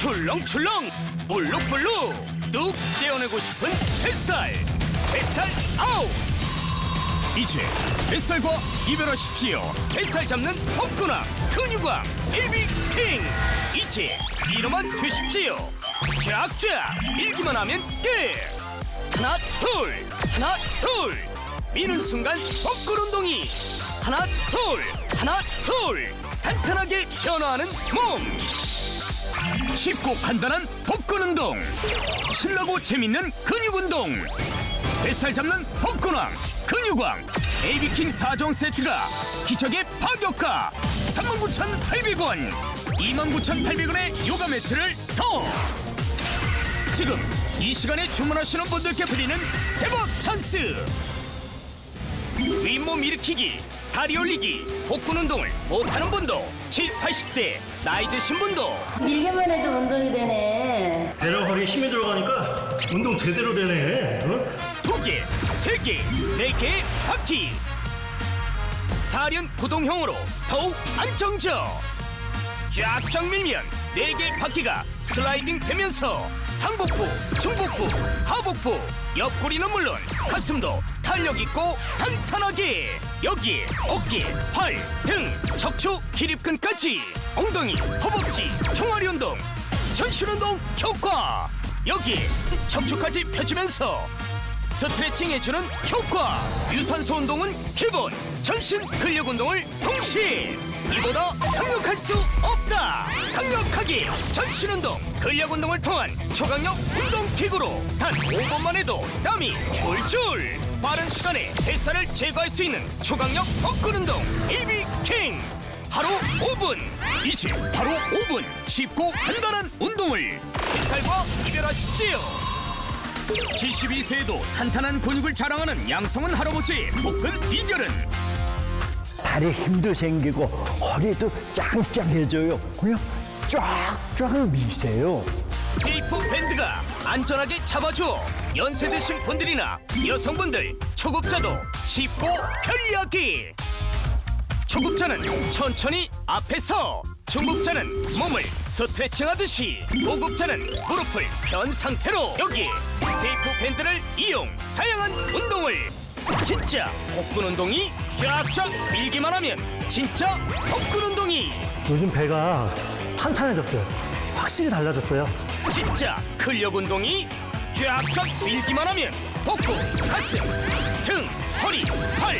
출렁출렁 볼록볼록 뚝 떼어내고 싶은 뱃살 뱃살 아웃 이제 뱃살과 이별하십시오. 뱃살 잡는 헛구나 근육왕 에비킹. 이제 이로만 되십시오. 쫙쫙 밀기만 하면 끝. 하나 둘 하나 둘. 미는 순간 헛근 운동이. 하나 둘 하나 둘. 탄탄하게 변화하는 몸 쉽고 간단한 복근 운동. 신나고 재밌는 근육 운동. 뱃살 잡는 복근왕 근육왕. 에이비킹 4종 세트가 기적의 파격가. 39,800원. 29,800원의 요가 매트를 더. 지금 이 시간에 주문하시는 분들께 드리는 대박 찬스. 윗몸 일으키기 다리 올리기 복근 운동을 못하는 분도 7, 80대 나이 드신 분도 밀기만 해도 운동이 되네. 배랑 허리에 힘이 들어가니까 운동 제대로 되네. 어? 두 개, 세 개, 네 개의 바퀴. 사륜 구동형으로 더욱 안정적. 쫙쫙 밀면 네 개의 바퀴가 슬라이딩 되면서 상복부, 중복부, 하복부, 옆구리는 물론 가슴도 탄력 있고 탄탄하게. 여기에 어깨, 팔, 등, 척추, 기립근까지. 엉덩이, 허벅지, 종아리 운동, 전신 운동 효과 여기에 척추까지 펴주면서 스트레칭 해주는 효과. 유산소 운동은 기본. 전신 근력 운동을 동시에. 이보다 강력할 수 없다. 강력하게 전신 운동. 근력 운동을 통한 초강력 운동 기구로 단 5분만 해도 땀이 줄줄 빠른 시간에 뱃살을 제거할 수 있는 초강력 복근 운동. 이비킹. 하루 5분. 이제 바로 5분. 쉽고 간단한 운동을. 뱃살과 이별하십시오 72세에도 탄탄한 근육을 자랑하는 양성은 할아버지의 복근 비결은 다리 힘도 생기고 허리도 짱짱해져요. 그냥 쫙쫙 미세요. 세이프 밴드가 안전하게 잡아줘 연세 드신 분들이나 여성분들 초급자도 쉽고 편리하게 초급자는 천천히 앞에서 중급자는 몸을 스트레칭하듯이 고급자는 무릎을 편 상태로 여기 세이프 밴드를 이용 다양한 운동을 진짜 복근 운동이 쫙쫙 밀기만 하면 진짜 복근 운동이 요즘 배가 탄탄해졌어요. 확실히 달라졌어요. 진짜 근력 운동이 쫙쫙 밀기만 하면 복부, 가슴, 등, 허리, 팔,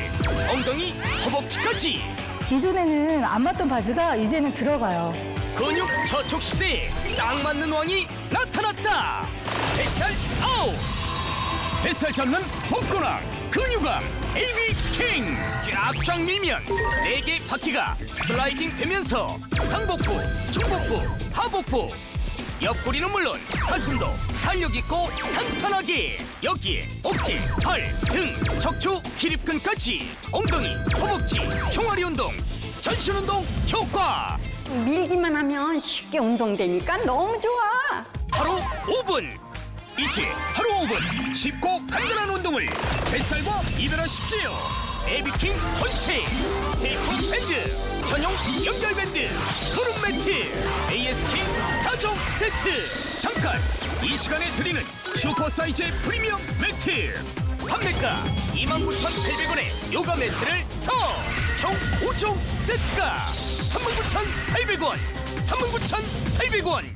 엉덩이, 허벅지까지 이전에는 안 맞던 바지가 이제는 들어가요. 근육 저촉 시대에 딱 맞는 왕이 나타났다. 뱃살 아웃. 뱃살 잡는 복근왕, 근육왕, AB 킹. 쫙쫙 밀면 네 개 바퀴가 슬라이딩 되면서 상복부, 중복부, 하복부. 옆구리는 물론 가슴도 탄력 있고 탄탄하게 여기에 어깨, 팔, 등, 척추, 기립근까지 엉덩이, 허벅지, 종아리 운동, 전신 운동 효과. 밀기만 하면 쉽게 운동되니까 너무 좋아. 하루 5분. 이제 하루 5분 쉽고 간단한 운동을 뱃살과 이별하십시오 에비킹 펀치 세이프 밴드 전용 연결 밴드 구름 매트 ASK 4종 세트. 잠깐 이 시간에 드리는 슈퍼 사이즈의 프리미엄 매트. 판매가 29,800원의 요가 매트를 더총 5종 세트가 39,800원. 39,800원